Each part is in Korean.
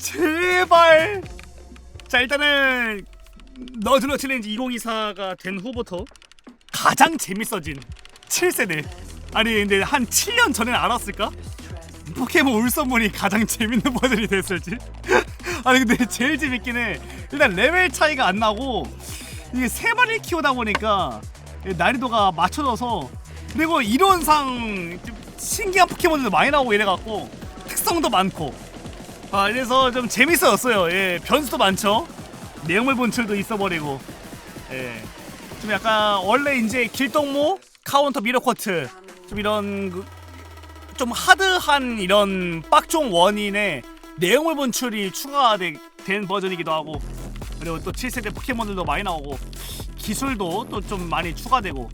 제발. 자 일단은 너드러 챌린지 2024가 된 후부터 가장 재밌어진 7세대. 아니 근데 한 7년 전에 알았을까? 포켓몬 울선물이 가장 재밌는 버전이 됐을지. 아니 근데 제일 재밌긴 해. 일단 레벨 차이가 안 나고 이게 세 마리 키우다 보니까 난이도가 맞춰져서 그리고 이론상 좀 신기한 포켓몬들도 많이 나오고 이래갖고 특성도 많고 아 그래서 좀 재밌었어요. 예 변수도 많죠. 내용물 분출도 있어버리고 예. 좀 약간 원래 이제 길동모 카운터 미러코트 좀 이런 그, 좀 하드한 이런 빡종 원인의 내용물 분출이 추가된 버전이기도 하고 그리고 또 7세대 포켓몬들도 많이 나오고 기술도 또 좀 많이 추가되고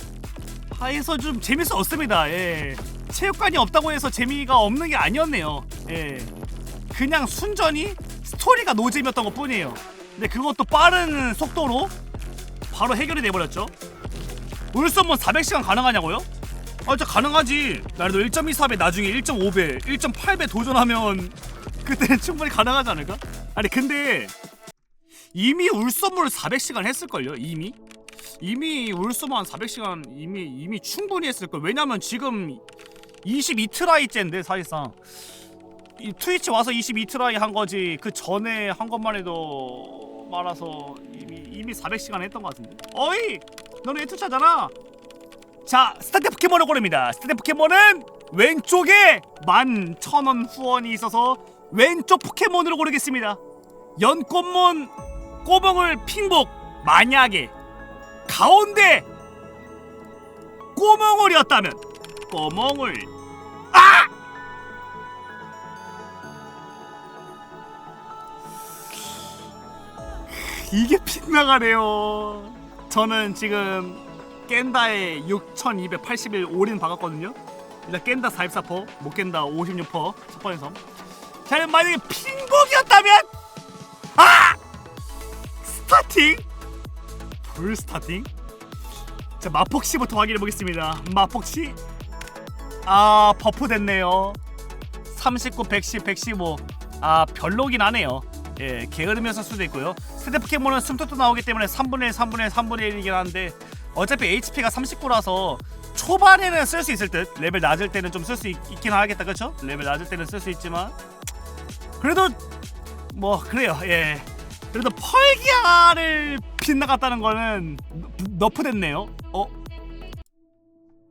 하에서 좀 재밌었습니다. 예. 체육관이 없다고 해서 재미가 없는 게 아니었네요. 예. 그냥 순전히 스토리가 노잼이었던 것 뿐이에요. 근데 그것도 빠른 속도로 바로 해결이 돼버렸죠. 울선몬 400시간 가능하냐고요? 아 진짜 가능하지. 나도 1.24배 나중에 1.5배, 1.8배 도전하면 그때는 충분히 가능하지 않을까? 아니 근데 이미 울선물 400시간 했을걸요? 이미? 이미 한 400시간 이미 이미 충분히 했을 걸. 왜냐면 지금 22트라이째인데 사실상 이 트위치 와서 22트라이 한 거지 그 전에 한 것만 해도 말아서 이미 이미 400시간 했던 것 같은데. 어이, 너는 에투차잖아. 자, 스타트 포켓몬을 고릅니다. 스타트 포켓몬은 왼쪽에 11,000원 후원이 있어서 왼쪽 포켓몬으로 고르겠습니다. 연꽃몬 꼬멍을 핑복 만약에 가운데 꼬멍을이었다면 꼬멍을 아! 이게 빗나가네요. 저는 지금 깬다에 6,281 올인 박았거든요. 일단 깬다 44%, 못 깬다 56%, 첫 번째 섬. 자, 만약에 핑복이었다면 아! 스타팅? 불 스타팅? 자, 마폭시부터 확인해 보겠습니다. 마폭시 아, 버프 됐네요. 39, 110, 115. 아, 별로긴 하네요. 예, 게으르면서 수도 있고요. 스태 포켓몬은 숨통도 나오기 때문에 3분의 1, 3분의 1, 3분의 1이긴 한데 어차피 HP가 39라서 초반에는 쓸 수 있을 듯 레벨 낮을 때는 좀 쓸 수 있긴 하겠다 그렇죠? 레벨 낮을 때는 쓸 수 있지만 그래도 뭐 그래요 예 그래도 펄기아를 빗나갔다는 거는 너프 됐네요 어?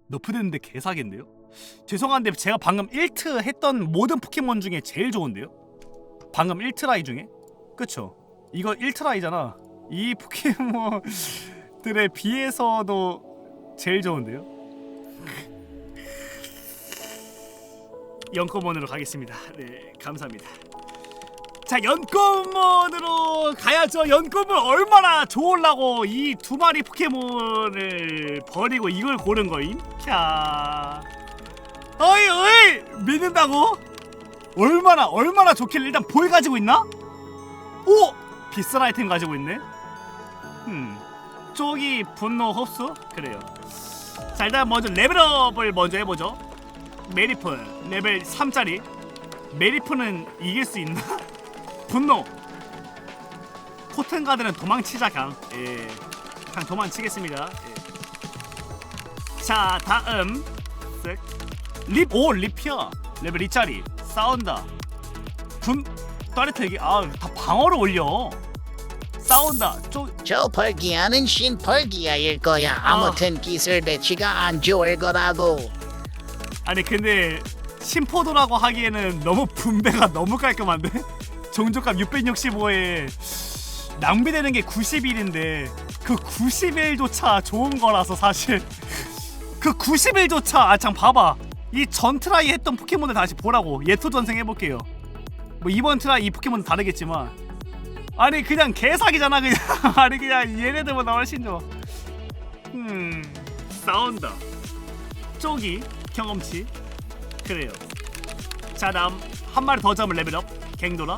너프 됐는데 개사기인데요? 죄송한데 제가 방금 1트 했던 모든 포켓몬 중에 제일 좋은데요? 방금 1트라이 중에? 그쵸? 이거 1트라이잖아 이 포켓몬들에 비해서도 제일 좋은데요? 연꽃몬으로 가겠습니다 네 감사합니다 자 연꽃몬으로 가야죠 연꽃몬 얼마나 좋으려고 이 두 마리 포켓몬을 버리고 이걸 고른 거임? 캬 어이 어이 믿는다고? 얼마나 얼마나 좋길래 일단 볼 가지고 있나? 오 비싼 아이템 가지고 있네. 음 쪽이 분노 흡수 그래요. 자 일단 먼저 레벨업을 먼저 해보죠. 메리프 레벨 3짜리 메리프는 이길 수 있나? 분노 코튼가드는 도망치자 그냥 예 그냥 도망치겠습니다. 예. 자 다음 립오 립이야 레벨 2짜리 싸운다 분 따뜻하게 아다 방어를 올려. 싸운다. 쪽저 펄기아는 신펄기아일 거야. 아무튼 기술 배치가 안 좋을 거라고. 아니 근데 심포도라고 하기에는 너무 분배가 너무 깔끔한데? 종족값 665에 낭비되는 게 90일인데 그 90일조차 좋은 거라서 사실. 그 90일조차 아참 봐봐. 이 전 트라이 했던 포켓몬을 다시 보라고. 예토 전생 해볼게요 뭐 이번 트라이 이 포켓몬 다르겠지만 아니 그냥 개사기잖아 그냥. 아니 그냥 얘네들보다 훨씬 좋음 싸운다. 쪼기 경험치. 그래요. 자 다음. 한 마리 더 잡을 레벨업. 갱도라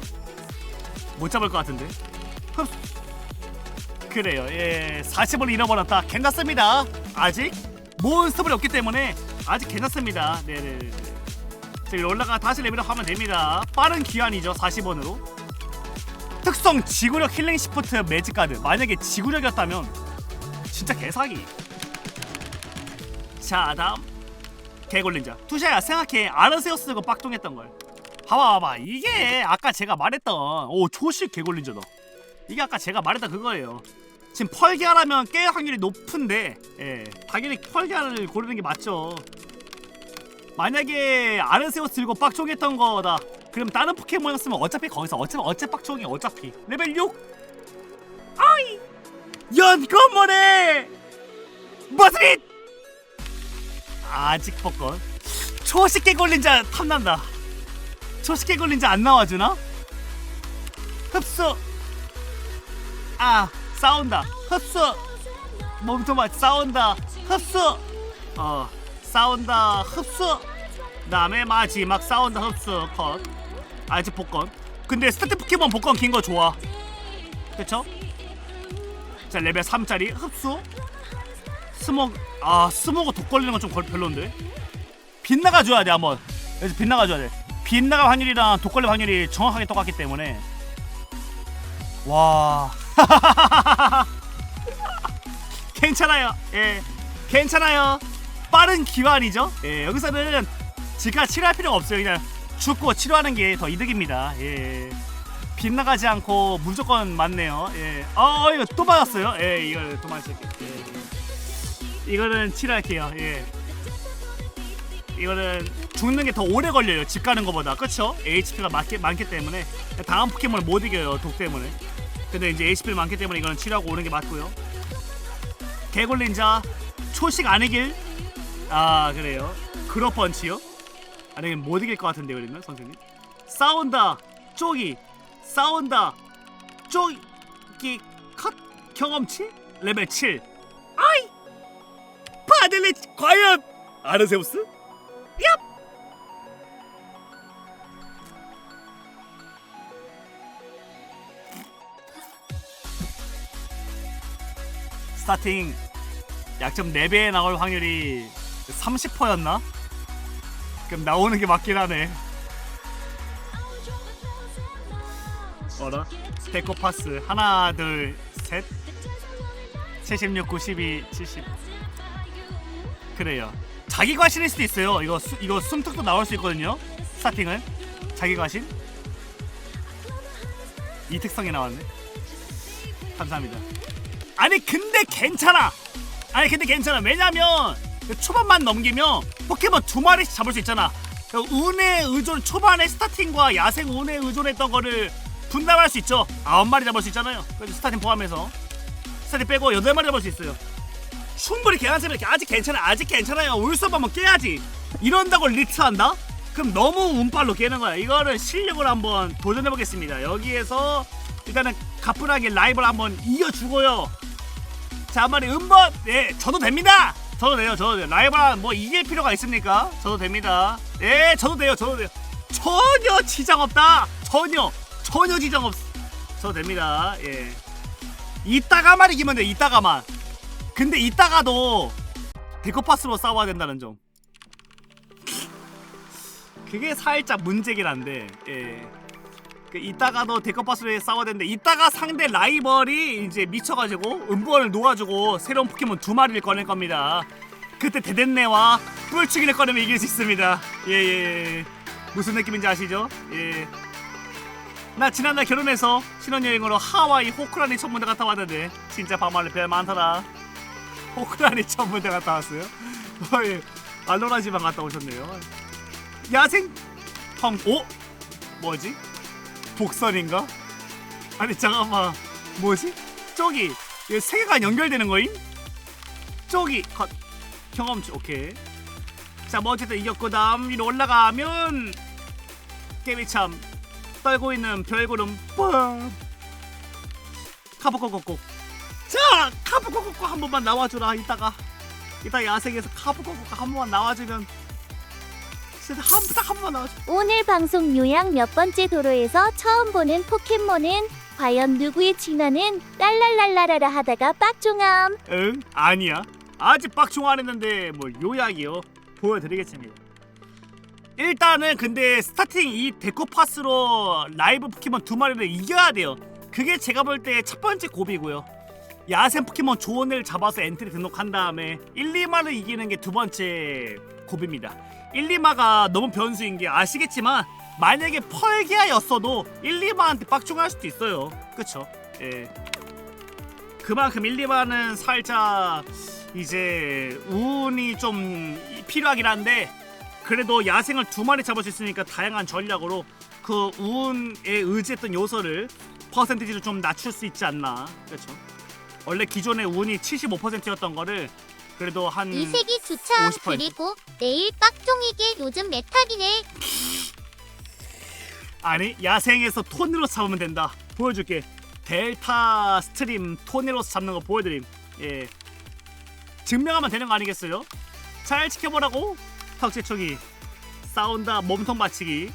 못 잡을 것 같은데. 흡. 그래요. 예 40을 잃어버렸다. 괜찮습니다. 아직 몬스터블이 없기 때문에 아직 괜찮습니다. 네네네 자, 여기 올라가 다시 레벨업 하면 됩니다. 빠른 기한이죠 40원으로. 특성 지구력 힐링 시프트 매직 카드. 만약에 지구력이었다면 진짜 개사기. 자 다음. 개골린자. 투샤야 생각해. 아르세우스 들고 빡종했던 걸. 봐봐 봐봐. 이게 아까 제가 말했던 오 초식 개골린자다 이게 아까 제가 말했던 그거예요. 지금 펄기아라면 깰 확률이 높은데 예 당연히 펄기아를 고르는 게 맞죠 만약에 아르세우스 들고 빡종했던 거다. 그럼 다른 포켓몬이었으면 어차피 거기서 어차피 어차피 빡종이 어차피. 레벨 6 아이! 연꽃모래 머스릿 아직 복권. 초식개 걸린 자 탐난다. 초식개 걸린 자 안 나와주나? 흡수. 아 싸운다. 흡수. 몸통만 싸운다. 흡수. 어 싸운다 흡수. 다음에 마지막 싸운다 흡수 컷. 아직 복권? 근데 스타트 포켓몬 복권 긴 거 좋아. 그쵸? 자 레벨 3짜리 흡수. 스모그 아 스모그 독 걸리는 건 좀 별론데. 빗나가 줘야 돼 한번. 여기서 빗나가 줘야 돼. 빗나갈 확률이랑 독 걸릴 확률이 정확하게 똑같기 때문에. 와. 괜찮아요. 예. 괜찮아요 빠른 기환이죠. 예 여기서는 지가 치료할 필요가 없어요. 그냥 죽고 치료하는 게 더 이득입니다. 예. 빗나가지 않고 무조건 맞네요. 예. 어, 이거 또 맞았어요. 예 이거 또 맞을게요 예. 이거는 치료할게요. 예. 이거는 죽는 게 더 오래 걸려요. 집 가는 것보다. 그쵸? HP가 많기, 많기 때문에. 다음 포켓몬을 못 이겨요 독 때문에. 근데 이제 HP를 많기 때문에 이거는 치료하고 오는 게 맞고요. 개골린자 초식 아니길 아 그래요? 그로펀치요? 아니면 못 이길 것 같은데 그러면 선생님? 싸운다 쪼기 싸운다 쪼기 컷 경험치 레벨 7 아이! 파델리 과연! 아르세우스? 얍! 스타팅! 약점 4배에 나올 확률이 30%였나? 그럼 나오는 게 맞긴 하네. 어라? 데코 파스. 하나 둘 셋. 76, 92, 70 그래요. 자기 과신일 수도 있어요. 이거 수, 이거 숨턱도 나올 수 있거든요. 스타팅은 자기 과신 이 특성이 나왔네. 감사합니다. 아니 근데 괜찮아. 아니 근데 괜찮아. 왜냐면 초반만 넘기면 포켓몬 두 마리씩 잡을 수 있잖아. 운에 의존 초반에 스타팅과 야생 운에 의존했던 거를 분담할 수 있죠. 아홉 마리 잡을 수 있잖아요. 그래서 스타팅 포함해서. 스타팅 빼고 여덟 마리 잡을 수 있어요. 충분히 괜찮으면 아직 괜찮아 아직 괜찮아요. 울섭 한번 깨야지. 이런다고 리트한다? 그럼 너무 운빨로 깨는 거야. 이거를 실력으로 한번 도전해 보겠습니다. 여기에서 일단은 가뿐하게 라이벌 한번 이겨주고요. 자 한마디 음번. 네 저도 됩니다 저도 돼요 저도 돼요. 라이벌 뭐 이길 필요가 있습니까? 저도 됩니다. 네 저도 돼요 저도 돼요. 전혀 지장 없다. 전혀 전혀 지장 없 저도 됩니다. 예. 이따가만 이기면 돼 이따가만. 근데 이따가도 데코파스로 싸워야 된다는 점. 그게 살짝 문제긴 한데 예. 그 이따가도 데코파스로 싸워야 되는데 이따가 상대 라이벌이 이제 미쳐가지고 음부원을 놓아주고 새로운 포켓몬 두 마리를 꺼낼 겁니다 그때 대댄네와 뿔치기를 꺼내면 이길 수 있습니다 예예 예, 예. 무슨 느낌인지 아시죠? 예. 나 지난달 결혼해서 신혼여행으로 하와이 호크라니 천문대 갔다 왔는데 진짜 방말로 별 많더라 호크라니 천문대 갔다 왔어요? 어, 예. 알로라 지방 갔다 오셨네요 야생 펑 오? 뭐지? 복선인가? 아니 잠깐만 뭐지? 저기 이거 세계관 연결되는 거임? 저기 컷 경험치 오케이 자뭐 어쨌든 이겼고 다음 위로 올라가면 깨비참 떨고 있는 별구름 뻥 카부코코코 자 카부코코코 한 번만 나와주라 이따가 이따 야생에서 카부코코코 한 번만 나와주면 진짜 한 딱 한 번만 나와줘 오늘 방송 요약 몇 번째 도로에서 처음 보는 포켓몬은 과연 누구의 진화는 랄랄랄라라라 하다가 빡종함? 응 아니야. 아직 빡총 안 했는데 뭐 요약이요. 보여드리겠습니다. 일단은 근데 스타팅 이 데코 파스로 라이브 포켓몬 두 마리를 이겨야 돼요. 그게 제가 볼 때 첫 번째 고비고요. 야생 포켓몬 애를 잡아서 엔트리 등록한 다음에 1, 2마를 이기는 게 두 번째 고비입니다. 1, 2마가 너무 변수인 게 아시겠지만 만약에 펄기아였어도 1, 2마한테 빡중할 수도 있어요. 그쵸? 예. 그만큼 1, 2마는 살짝 이제 운이 좀 필요하긴 한데 그래도 야생을 두 마리 잡을 수 있으니까 다양한 전략으로 그 운에 의지했던 요소를 퍼센티지를 좀 낮출 수 있지 않나 그렇죠 원래 기존의 운이 75%였던 거를 그래도 한 이세기 주차 50%. 그리고 내일 빡종이게 요즘 메탈이네. 아니 야생에서 톤으로 잡으면 된다. 보여줄게. 델타 스트림 톤으로서 잡는 거 보여드림. 예. 증명하면 되는 거 아니겠어요? 잘 지켜보라고. 턱제초기 싸운다 몸통 받치기.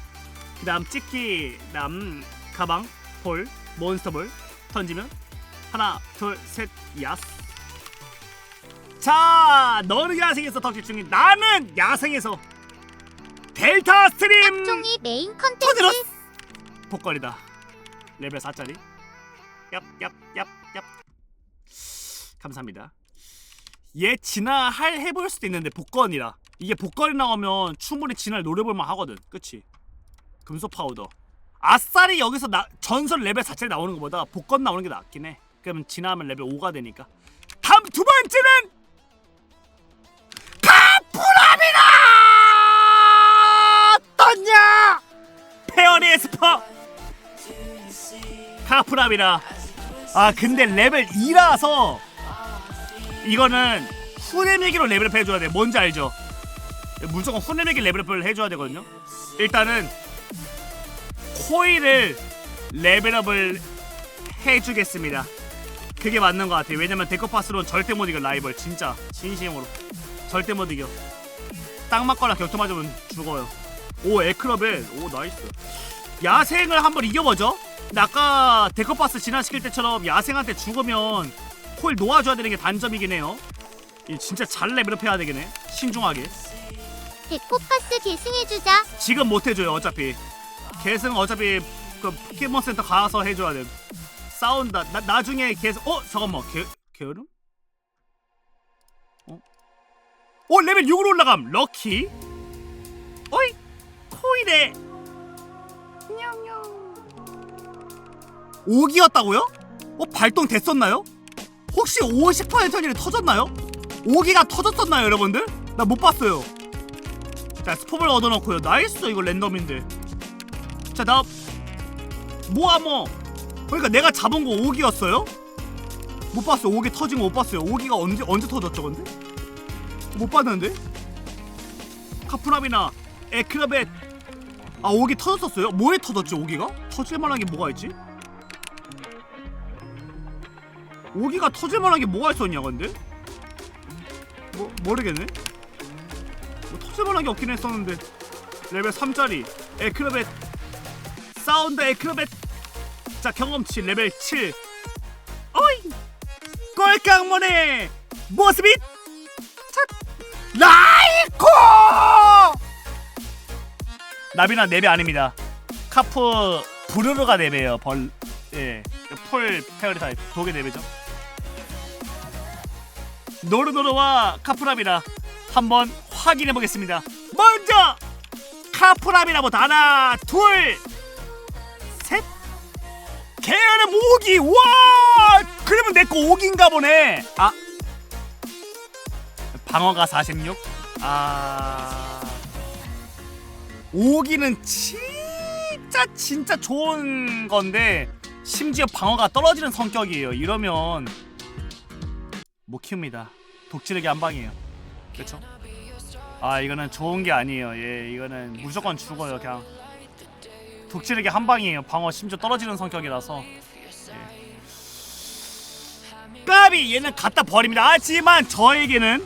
그 다음 찍기 그 다음 가방 볼 몬스터볼 던지면 하나 둘셋 야스 자 너는 야생에서 턱제초기 나는 야생에서 델타 스트림! 빡종이 메인 컨텐츠. 복권이다. 레벨 4짜리. 얍얍얍얍. 감사합니다. 얘 진화 할 해볼 수도 있는데 복권이라. 이게 복권이 나오면 충분히 진화를 노려볼만 하거든. 그치? 금속 파우더. 아싸리 여기서 나, 전설 레벨 4짜리 나오는 것보다 복권 나오는 게 낫긴 해. 그러면 진화하면 레벨 5가 되니까. 다음 두 번째는 페어리 에스퍼! 카프라미라. 아 근데 레벨 2라서 이거는 후네메기로 레벨업 해줘야 돼. 뭔지 알죠? 무조건 후네메기 레벨업을 해줘야 되거든요. 일단은 코일을 레벨업을 해주겠습니다. 그게 맞는 것 같아요. 왜냐면 데코파스로는 절대 못 이겨 라이벌. 진짜. 진심으로. 절대 못 이겨. 딱 맞거나 격투 맞으면 죽어요 오 에크러벨 오 나이스. 야생을 한번 이겨보죠. 근데 아까 데커파스 진화시킬 때처럼 야생한테 죽으면 코일 놓아줘야 되는 게 단점이긴 해요. 이 진짜 잘 레벨업 해야 되겠네 신중하게. 데코파스 계승해주자. 지금 못 해줘요 어차피. 계승 어차피 그 포켓몬 센터 가서 해줘야 돼. 싸운다. 나, 나중에 계승 어 잠깐만. 게, 게으름? 어? 어 레벨 6으로 올라감. 럭키. 어이 코일에 냥냥 5기였다고요? 어 발동 됐었나요? 혹시 50%는 터졌나요? 5기가 터졌었나요 여러분들? 나 못 봤어요 자 스포를 얻어놓고요 나이스 이거 랜덤인데 자나 모아모 그러니까 내가 잡은 거 5기였어요? 못 봤어요 5기 터진 거 못 봤어요 5기가 언제 언제 터졌죠 근데? 못 봤는데? 카프라비나 에크라벳 아 5기 터졌었어요? 뭐에 터졌지 5기가? 터질 만한 게 뭐가 있지? 5기가 터질 만한 게 뭐가 있었냐 근데? 뭐 모르겠네 뭐 터질 만한 게 없긴 했었는데 레벨 3짜리 에크로벳 사운드 에크로벳 자 경험치 레벨 7 어이 꼴깡몬의 모습이 첫 라이 나비나 4배 아닙니다 카프 부르르가 4배예요 벌 예 풀 페어리 타입 독의 4배죠 노르노르와 카프라비라 한번 확인해 보겠습니다. 먼저 카프라비라부터 하나, 둘, 셋. 계열은 오기. 와! 그러면 내 거 오기인가 보네. 아. 방어가 46. 아. 오기는 진짜 진짜 좋은 건데 심지어 방어가 떨어지는 성격이에요. 이러면 못 키웁니다. 독지르기 한 방이에요. 그렇죠? 아 이거는 좋은 게 아니에요. 예, 이거는 무조건 죽어요. 그냥 독지르기 한 방이에요. 방어 심지어 떨어지는 성격이라서. 예. 까비 얘는 갖다 버립니다. 하지만 저에게는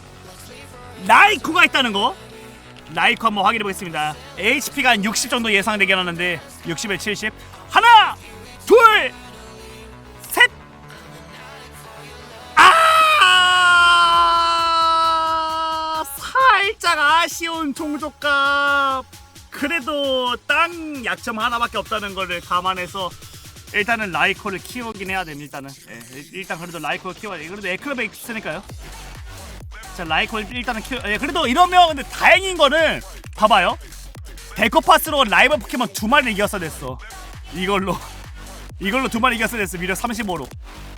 라이코가 있다는 거. 라이코 한번 확인해 보겠습니다. HP가 한 60 정도 예상되긴 하는데 60에 70. 하나, 둘, 셋. 아 살짝 아쉬운 종족값 그래도 땅 약점 하나밖에 없다는 거를 감안해서 일단은 라이코를 키우긴 해야 됩니다. 일단은 예, 일- 일단 그래도 라이코를 키워야 돼. 그래도 에크로베 있으니까요. 자 라이코 일단은 키워. 예, 그래도 이러면 근데 다행인 거는 봐봐요. 데코파스로 라이벌 포켓몬 두 마리 이겼어 됐어. 이걸로 이걸로 두 마리 이겼어 됐어. 위력 35로.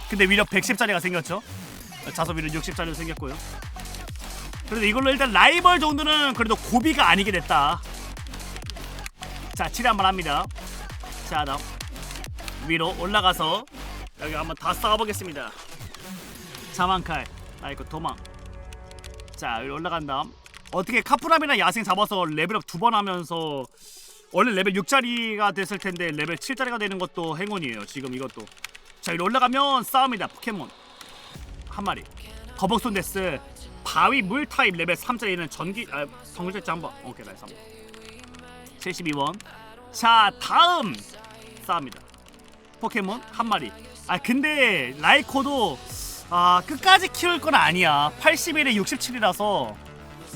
근데 위력 110짜리가 생겼죠. 자소 위력 60짜리로 생겼고요. 그래도 이걸로 일단 라이벌 정도는 그래도 고비가 아니게 됐다. 자, 칠회 한번 합니다. 자, 다음 위로 올라가서 여기 한번 다 싸워보겠습니다. 자만칼, 아이고 도망. 자, 여기 올라간 다음 어떻게 카프람이나 야생 잡아서 레벨업 두 번 하면서 원래 레벨 6짜리가 됐을 텐데 레벨 7짜리가 되는 것도 행운이에요. 지금 이것도. 자, 여기 올라가면 싸움이다. 포켓몬 한 마리. 거북손 데스 바위 물 타입 레벨 3짜리는 전기 아 성글자 한번 오케이 나이스 한번 72원 자 다음 싸웁니다 포켓몬 한 마리 아 근데 라이코도 아 끝까지 키울 건 아니야. 81에 67이라서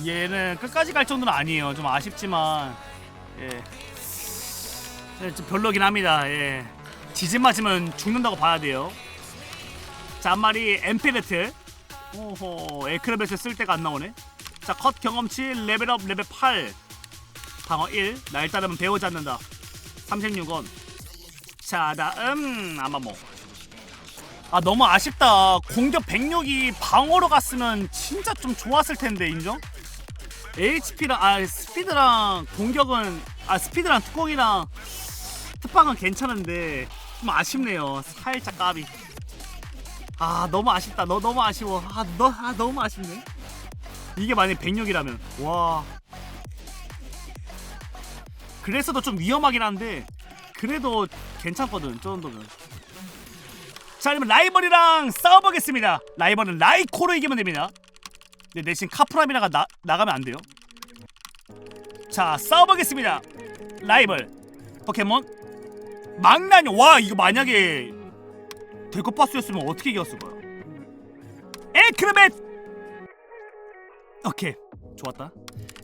얘는 끝까지 갈 정도는 아니에요. 좀 아쉽지만 예. 예, 좀 별로긴 합니다. 예. 지진 맞으면 죽는다고 봐야 돼요. 자 한 마리 엠피레트. 오호 에크레베스 쓸 때가 안 나오네. 자 컷 경험치 레벨업 레벨 8 방어 1 날 따르면 배우지 않는다. 36원. 자 다음. 아마모 아 너무 아쉽다. 공격 106이 방어로 갔으면 진짜 좀 좋았을 텐데 인정? HP랑 아 스피드랑 공격은 아 스피드랑 특공이랑 특방은 괜찮은데 좀 아쉽네요. 살짝 까비. 아 너무 아쉽다. 너 너무 아쉬워. 아너 아, 너무 아쉽네. 이게 만약 106이라면. 와. 그래서도 좀 위험하긴 한데 그래도 괜찮거든 저 정도면 자 그러면 라이벌이랑 싸워보겠습니다. 라이벌은 라이코로 이기면 됩니다. 근데 대신 카프라미나가 나, 나가면 안 돼요. 자 싸워보겠습니다. 라이벌. 포켓몬. 망나뇽 와 이거 만약에 데코파스였으면 어떻게 이겼을 거야? 에크르벳! 오케이. 좋았다.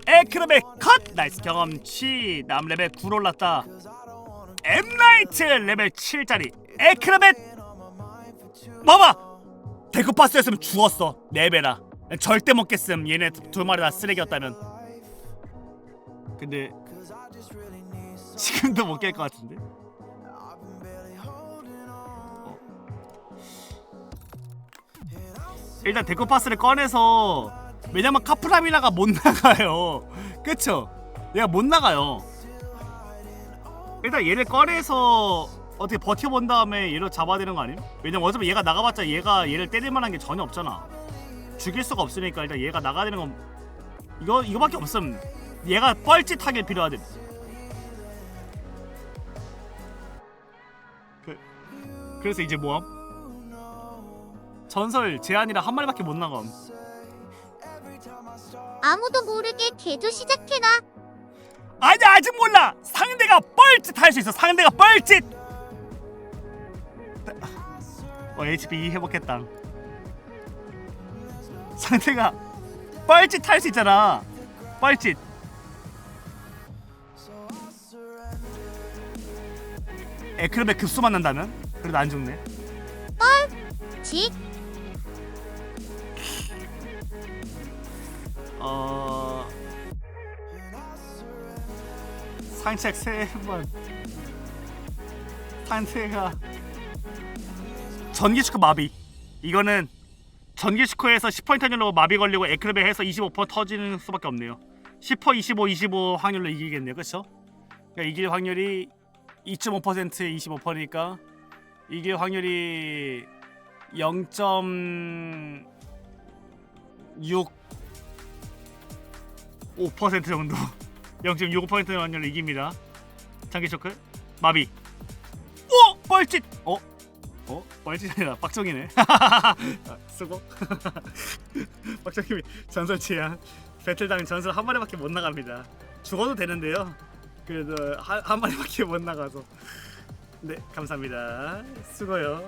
에크르벳 컷! 나이스 경험치. 남 레벨 9 올랐다. 엠라이트 레벨 7짜리. 에크르벳 봐봐! 데코파스였으면 죽었어. 레벨아 절대 못 깼음. 얘네 두 마리 다 쓰레기였다면. 근데 지금도 못 깰 것 같은데? 일단 데코 파스를 꺼내서 왜냐면 카프라미나가 못 나가요. 그쵸? 얘가 못 나가요. 일단 얘를 꺼내서 어떻게 버텨본 다음에 얘를 잡아야 되는 거 아니에요? 왜냐면 어차피 얘가 나가봤자 얘가 얘를 때릴 만한 게 전혀 없잖아 죽일 수가 없으니까 일단 얘가 나가야 되는 건 이거 이거밖에 없음 얘가 뻘짓하게 필요하대 그, 그래서 이제 뭐함? 전설 제한이라 한 마리밖에 못 나감. 아무도 모르게 개조 시작해놔. 아니 아직 몰라. 상대가 뻘짓 할 수 있어. 상대가 뻘짓. 어 HP 회복했다. 상대가 뻘짓 할수 있잖아. 뻘짓. 에크르베 급수 맞는다면? 그래도 안 죽네. 직어 상책 세번 상태가 전기슈크 마비 이거는 전기슈크에서 10포인트 확률로 마비 걸리고 에크르베 해서 25% 터지는 수밖에 없네요 10% 25 25 확률로 이기겠네요 그쵸? 그러니까 이길 확률이 2.5%에 25%니까 이길 확률이 0.6 5% 정도 0.65% 확률로 이깁니다 장기 쇼크 마비 오! 뻘짓! 어? 어? 뻘짓이 아니라 빡종이네. 아, 수고 빡종님이 전설 제한 배틀당 전설 한 마리밖에 못 나갑니다. 죽어도 되는데요. 그래도 한, 한 마리밖에 못 나가서. 네 감사합니다. 수고요